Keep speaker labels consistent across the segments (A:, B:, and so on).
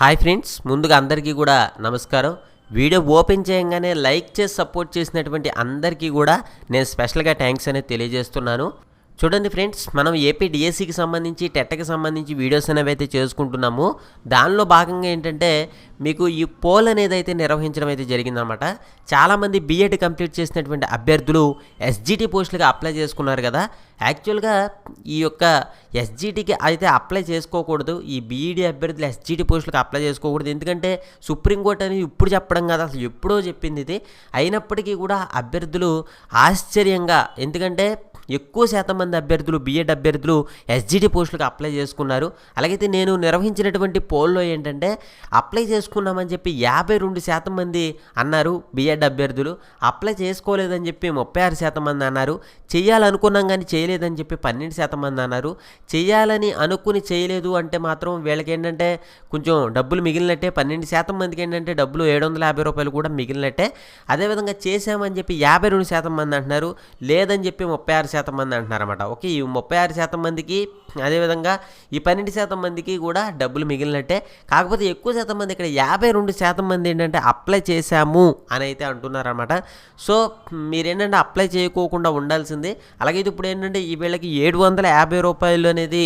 A: Hi friends ముందుగా అందరికీ కూడా నమస్కారం. వీడియో ఓపెన్ చేయగానే లైక్ చేసి సపోర్ట్ చేసినటువంటి అందరికీ కూడా నేను స్పెషల్గా థ్యాంక్స్ అనేది తెలియజేస్తున్నాను. చూడండి ఫ్రెండ్స్ మనం ఏపీ డిఎస్సికి సంబంధించి టెట్కి సంబంధించి వీడియోస్ అనేవి అయితే చేసుకుంటున్నాము. దానిలో భాగంగా ఏంటంటే మీకు ఈ పోల్ అనేది అయితే నిర్వహించడం అయితే జరిగిందనమాట. చాలామంది బీఎడ్ కంప్లీట్ చేసినటువంటి అభ్యర్థులు ఎస్జిటి పోస్టులుగా అప్లై చేసుకున్నారు కదా. యాక్చువల్గా ఈ యొక్క ఎస్జిటికి అయితే అప్లై చేసుకోకూడదు. ఈ బీఈడి అభ్యర్థులు ఎస్జిటి పోస్టులకు అప్లై చేసుకోకూడదు. ఎందుకంటే సుప్రీంకోర్టు అనేది ఇప్పుడు చెప్పడం కదా అసలు ఎప్పుడో చెప్పింది ఇది. అయినప్పటికీ కూడా అభ్యర్థులు ఆశ్చర్యంగా ఎందుకంటే ఎక్కువ శాతం మంది అభ్యర్థులు బీఎడ్ అభ్యర్థులు ఎస్జిటి పోస్టులకు అప్లై చేసుకున్నారు. అలాగైతే నేను నిర్వహించినటువంటి పోల్లో ఏంటంటే అప్లై చేసుకున్నామని చెప్పి యాభై రెండు శాతం మంది అన్నారు బీఎడ్ అభ్యర్థులు. అప్లై చేసుకోలేదని చెప్పి ముప్పై ఆరు శాతం మంది అన్నారు. చేయాలనుకున్నాం కానీ చేయలేదని చెప్పి పన్నెండు శాతం మంది అన్నారు. చేయాలని అనుకుని చేయలేదు అంటే మాత్రం వీళ్ళకి ఏంటంటే కొంచెం డబ్బులు మిగిలినట్టే. పన్నెండు శాతం మందికి ఏంటంటే డబ్బులు ఏడు వందల యాభై రూపాయలు కూడా మిగిలినట్టే. అదేవిధంగా చేసామని చెప్పి యాభై రెండు శాతం మంది అంటున్నారు. లేదని చెప్పి ముప్పై ఆరు శాతం శాతం మంది అంటున్నారన్నమాట. ఓకే ఈ ముప్పై ఆరు శాతం మందికి అదేవిధంగా ఈ పన్నెండు శాతం మందికి కూడా డబ్బులు మిగిలినట్టే. కాకపోతే ఎక్కువ శాతం మంది ఇక్కడ యాభై రెండు శాతం మంది ఏంటంటే అప్లై చేశాము అని అయితే అంటున్నారన్నమాట. సో మీరేంటంటే అప్లై చేయకోకుండా ఉండాల్సింది. అలాగే ఇప్పుడు ఏంటంటే ఈ వీళ్ళకి ఏడు వందల యాభై రూపాయలు అనేది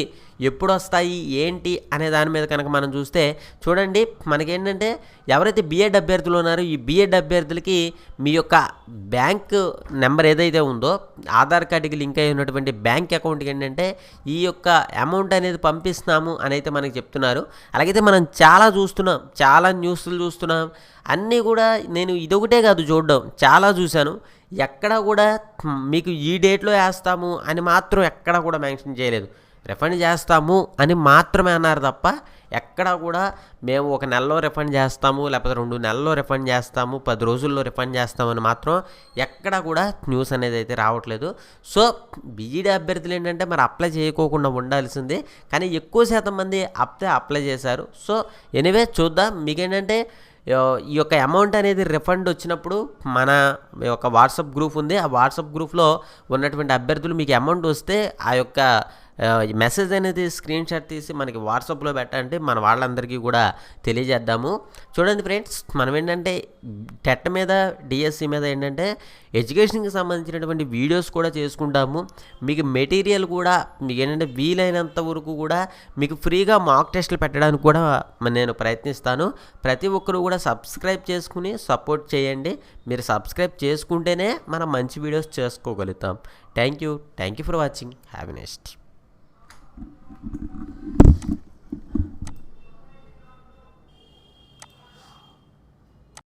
A: ఎప్పుడు వస్తాయి ఏంటి అనే దాని మీద కనుక మనం చూస్తే చూడండి మనకేంటంటే ఎవరైతే బిఎడ్ అభ్యర్థులు ఉన్నారో ఈ బిఎడ్ అభ్యర్థులకి మీ యొక్క బ్యాంక్ నెంబర్ ఏదైతే ఉందో ఆధార్ కార్డుకి లింక్ అయి ఉన్నటువంటి బ్యాంక్ అకౌంట్కి ఏంటంటే ఈ యొక్క అమౌంట్ అనేది పంపిస్తున్నాము అని అయితే మనకి చెప్తున్నారు. అలాగైతే మనం చాలా చూస్తున్నాం చాలా న్యూస్లు చూస్తున్నాం. అన్నీ కూడా నేను ఇదొకటే కాదు చూడడం చాలా చూశాను. ఎక్కడ కూడా మీకు ఈ డేట్లో వేస్తాము అని మాత్రం ఎక్కడ కూడా మెన్షన్ చేయలేదు. రిఫండ్ చేస్తాము అని మాత్రమే అన్నారు తప్ప ఎక్కడా కూడా మేము ఒక నెలలో రిఫండ్ చేస్తాము లేకపోతే రెండు నెలల్లో రిఫండ్ చేస్తాము పది రోజుల్లో రిఫండ్ చేస్తామని మాత్రం ఎక్కడా కూడా న్యూస్ అనేది అయితే రావట్లేదు. సో బీఈడీ అభ్యర్థులు ఏంటంటే మరి అప్లై చేయకోకుండా ఉండాల్సింది. కానీ ఎక్కువ శాతం మంది అప్తే అప్లై చేశారు. సో ఎనివే చూద్దాం. మీకేంటంటే ఈ యొక్క అమౌంట్ అనేది రిఫండ్ వచ్చినప్పుడు మన యొక్క వాట్సాప్ గ్రూప్ ఉంది. ఆ వాట్సాప్ గ్రూప్లో ఉన్నటువంటి అభ్యర్థులు మీకు అమౌంట్ వస్తే ఆ యొక్క మెసేజ్ అనేది స్క్రీన్ షాట్ తీసి మనకి వాట్సాప్లో పెట్టండి మన వాళ్ళందరికీ కూడా తెలియజేద్దాము. చూడండి ఫ్రెండ్స్ మనం ఏంటంటే టెట్ మీద డిఎస్సి మీద ఏంటంటే ఎడ్యుకేషన్కి సంబంధించినటువంటి వీడియోస్ కూడా చేసుకుంటాము. మీకు మెటీరియల్ కూడా మీకు ఏంటంటే వీలైనంత వరకు కూడా మీకు ఫ్రీగా మాక్ టెస్ట్లు పెట్టడానికి కూడా నేను ప్రయత్నిస్తాను. ప్రతి ఒక్కరు కూడా సబ్స్క్రైబ్ చేసుకుని సపోర్ట్ చేయండి. మీరు సబ్స్క్రైబ్ చేసుకుంటేనే మనం మంచి వీడియోస్ చేసుకోగలుగుతాం. Thank you. Thank you for watching. Have next. you